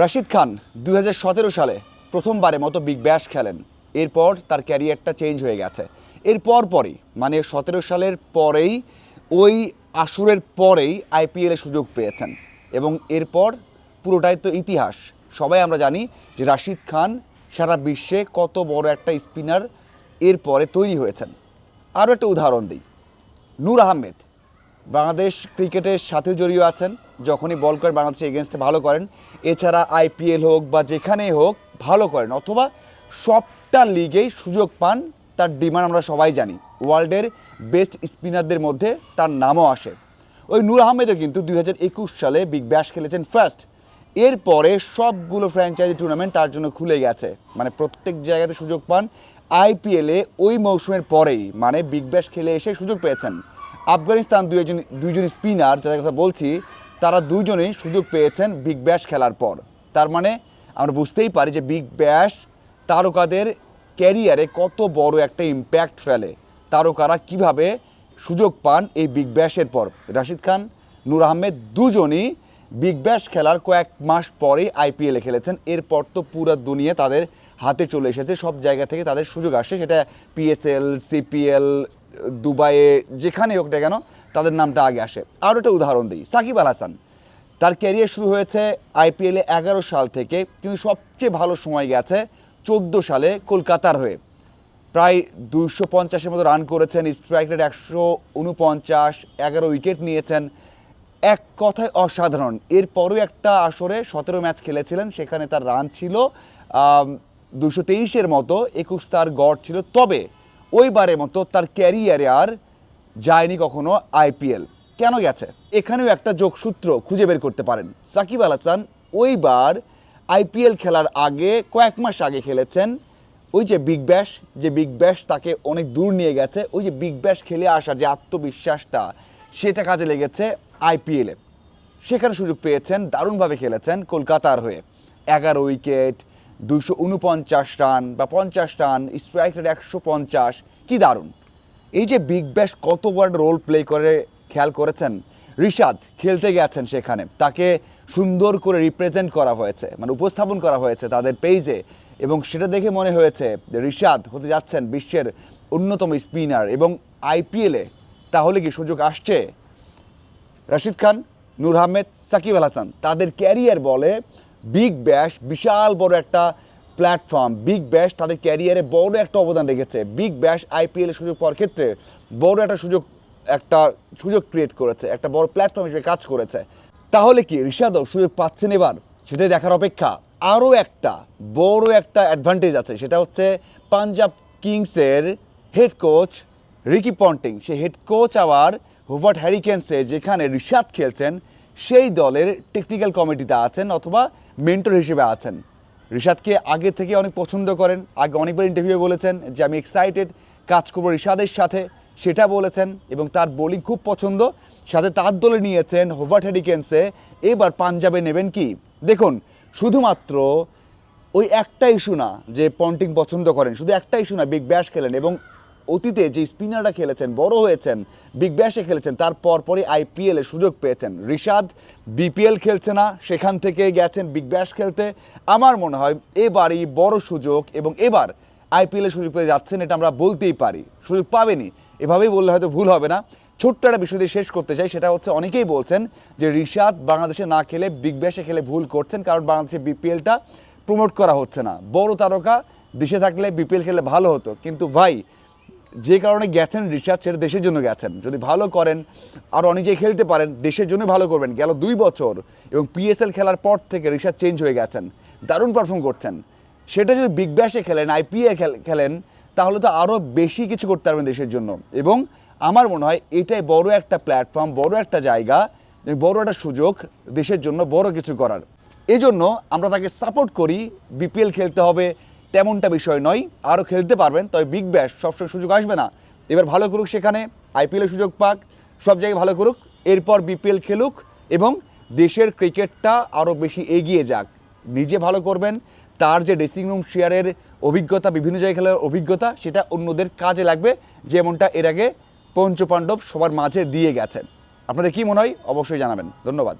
রাশিদ খান দু হাজার সতেরো সালে প্রথমবারের মতো বিগ ব্যাশ খেলেন। এরপর তার ক্যারিয়ারটা চেঞ্জ হয়ে গেছে। এরপর পরই মানে সতেরো সালের পরেই, ওই আসরের পরেই আইপিএলে সুযোগ পেয়েছেন। এবং এরপর পুরোটাই তো ইতিহাস। সবাই আমরা জানি যে রাশিদ খান সারা বিশ্বে কত বড় একটা স্পিনার এরপরে তৈরি হয়েছেন। আরও একটা উদাহরণ দিই। নূর আহমেদ, বাংলাদেশ ক্রিকেটের সাথে জড়িয়ে আছেন। যখনই বল করেন বাংলাদেশের এগেনস্টে ভালো করেন, এছাড়া আইপিএল হোক বা যেখানেই হোক ভালো করেন, অথবা সবটা লিগেই সুযোগ পান, তার ডিমান্ড আমরা সবাই জানি। ওয়ার্ল্ডের বেস্ট স্পিনারদের মধ্যে তার নামও আসে। ওই নূর আহমেদও কিন্তু দুই হাজার একুশ সালে বিগ ব্যাশ খেলেছেন ফার্স্ট। এরপরে সবগুলো ফ্র্যাঞ্চাইজি টুর্নামেন্ট তার জন্য খুলে গেছে। মানে প্রত্যেক জায়গাতে সুযোগ পান। আইপিএলে ওই মৌসুমের পরেই মানে বিগ ব্যাশ খেলে এসে সুযোগ পেয়েছেন। আফগানিস্তান দুইজন দুইজন স্পিনার, যাদের কথা বলছি তারা দুজনেই সুযোগ পেয়েছেন বিগ ব্যাশ খেলার পর। তার মানে আমরা বুঝতেই পারি যে বিগ ব্যাশ তারকাদের ক্যারিয়ারে কত বড় একটা ইম্প্যাক্ট ফেলে। তারকারা কীভাবে সুযোগ পান এই বিগ ব্যাশের পর। রাশিদ খান, নূর আহমেদ দুজনই বিগ ব্যাশ খেলার কয়েক মাস পরেই আইপিএলে খেলেছেন। এরপর তো পুরো দুনিয়া তাদের হাতে চলে এসেছে। সব জায়গা থেকে তাদের সুযোগ আসে। সেটা পিএসএল সিপিএল দুবাইয়ে যেখানে হোক না কেন তাদের নামটা আগে আসে। আরও একটা উদাহরণ দিই, সাকিব আল হাসান। তার ক্যারিয়ার শুরু হয়েছে আইপিএলে এগারো সাল থেকে, কিন্তু সবচেয়ে ভালো সময় গেছে চোদ্দ সালে কলকাতার হয়ে। প্রায় দুশো পঞ্চাশের মতো রান করেছেন স্ট্রাইক রেট একশো উনপঞ্চাশ, এগারো উইকেট নিয়েছেন। এক কথায় অসাধারণ। এরপরও একটা আসরে সতেরো ম্যাচ খেলেছিলেন, সেখানে তার রান ছিল দুশো তেইশের মতো, একুশ তার গড় ছিল। তবে ওইবারের মতো তার ক্যারিয়ারে আর যায়নি কখনো আইপিএল। কেন গেছে? এখানেও একটা যোগসূত্র খুঁজে বের করতে পারেন। সাকিব আল হাসান ওইবার আইপিএল খেলার আগে, কয়েক মাস আগে খেলেছেন ওই যে বিগ ব্যাশ, যে বিগ ব্যাশ তাকে অনেক দূর নিয়ে গেছে, ওই যে বিগ ব্যাশ খেলে আসা যে আত্মবিশ্বাসটা, সেটা কাজে লেগেছে আইপিএলে। সেখানে সুযোগ পেয়েছেন, দারুণভাবে খেলেছেন কলকাতার হয়ে। এগারো উইকেট দুশো উনপঞ্চাশ রান বা পঞ্চাশ রান স্ট্রাইক রেট একশো পঞ্চাশ, কী দারুণ। এই যে বিগ ব্যাশ কত বড় রোল প্লে করে, খেয়াল করেছেন? রিশাদ খেলতে গেছেন সেখানে। তাকে সুন্দর করে রিপ্রেজেন্ট করা হয়েছে মানে উপস্থাপন করা হয়েছে তাদের পেজে এবং সেটা দেখে মনে হয়েছে যে রিশাদ হতে যাচ্ছেন বিশ্বের অন্যতম স্পিনার এবং আইপিএলে তাহলে কি সুযোগ আসছে? রশিদ খান, নূর আহমেদ, সাকিব আল হাসান, তাদের ক্যারিয়ার বলে বিগ ব্যাশ বিশাল বড় একটা প্ল্যাটফর্ম বিগ ব্যাশ তাদের ক্যারিয়ারে বড় একটা অবদান রেখেছে। বিগ ব্যাশ আইপিএল সুযোগ পাওয়ার ক্ষেত্রে বড় একটা সুযোগ একটা সুযোগ ক্রিয়েট করেছে, একটা বড় প্ল্যাটফর্ম হিসেবে কাজ করেছে। তাহলে কি ঋষাদও সুযোগ পাচ্ছেন এবার? সেটাই দেখার অপেক্ষা। আরও একটা বড় একটা অ্যাডভান্টেজ আছে, সেটা হচ্ছে পাঞ্জাব কিংসের হেড কোচ রিকি পন্টিং। সেই হেড কোচ আবার হুভার্ট হ্যারিকেন্সে যেখানে ঋষাদ খেলছেন সেই দলের টেকনিক্যাল কমিটিতে আছেন অথবা মেন্টর হিসেবে আছেন। ঋষাদকে আগে থেকে অনেক পছন্দ করেন, আগে অনেকবার ইন্টারভিউ বলেছেন যে, আমি এক্সাইটেড কাজ করব ঋষাদের সাথে। সেটা বলেছেন এবং তার বোলিং খুব পছন্দ। সাথে তার দলে নিয়েছেন হোভার্ট হ্যারিকেন্সে এবার পাঞ্জাবে নেবেন কি? দেখুন, শুধুমাত্র ওই একটা ইস্যু না যে পন্টিং পছন্দ করেন, শুধু একটা ইস্যু না বিগ ব্যাশ খেলেন এবং অতীতে যে স্পিনাররা খেলেছেন, বড় হয়েছেন, বিগ ব্যাশে খেলেছেন, তার পরপরই আইপিএলে সুযোগ পেয়েছেন। ঋষাদ বিপিএল খেলছে না, সেখান থেকে গেছেন বিগ ব্যাশ খেলতে। আমার মনে হয় এবারই বড় সুযোগ এবং এবার আইপিএলে সুযোগ পেয়ে যাচ্ছেন এটা আমরা বলতেই পারি। সুযোগ পাবেনি। এভাবেই বললে হয়তো ভুল হবে না। ছোট্ট একটা বিষয় দিয়ে শেষ করতে চাই, সেটা হচ্ছে অনেকেই বলছেন যে ঋষাদ বাংলাদেশে না খেলে বিগ ব্যাশে খেলে ভুল করছেন কারণ বাংলাদেশে বিপিএলটা প্রমোট করা হচ্ছে না। বড় তারকা, দেশে থাকলে বিপিএল খেলে ভালো হতো। কিন্তু ভাই যে কারণে গেছেন রিচার্জ সেটা দেশের জন্য গেছেন। যদি ভালো করেন, আর অনেকেই খেলতে পারেন, দেশের জন্য ভালো করবেন। গেল দুই বছর এবং পিএসএল খেলার পর থেকে রিচার্জ চেঞ্জ হয়ে গেছেন, দারুণ পারফর্ম করছেন। সেটা যদি বিগ ব্যাশে খেলেন আইপিএ খেলেন, তাহলে তো আরও বেশি কিছু করতে পারবেন দেশের জন্য। এবং আমার মনে হয় এটাই বড় একটা প্ল্যাটফর্ম বড় একটা জায়গা, বড় একটা সুযোগ দেশের জন্য বড় কিছু করার। এই জন্য আমরা তাকে সাপোর্ট করি বিপিএল খেলতে হবে তেমনটা বিষয় নয়। আরও খেলতে পারবেন, তবে বিগ ব্যাশ সবসময় সুযোগ আসবে না। এবার ভালো করুক সেখানে আইপিএলের সুযোগ পাক, সব জায়গায় ভালো করুক, এরপর বিপিএল খেলুক এবং দেশের ক্রিকেটটা আরও বেশি এগিয়ে যাক। নিজে ভালো করবেন, তার যে ড্রেসিং রুম শেয়ারের অভিজ্ঞতা, বিভিন্ন জায়গায় খেলার অভিজ্ঞতা, সেটা অন্যদের কাজে লাগবে। যেমনটা এর আগে পঞ্চপাণ্ডব সবার মাঝে দিয়ে গেছেন। আপনাদের কি মনে হয়? অবশ্যই জানাবেন। ধন্যবাদ।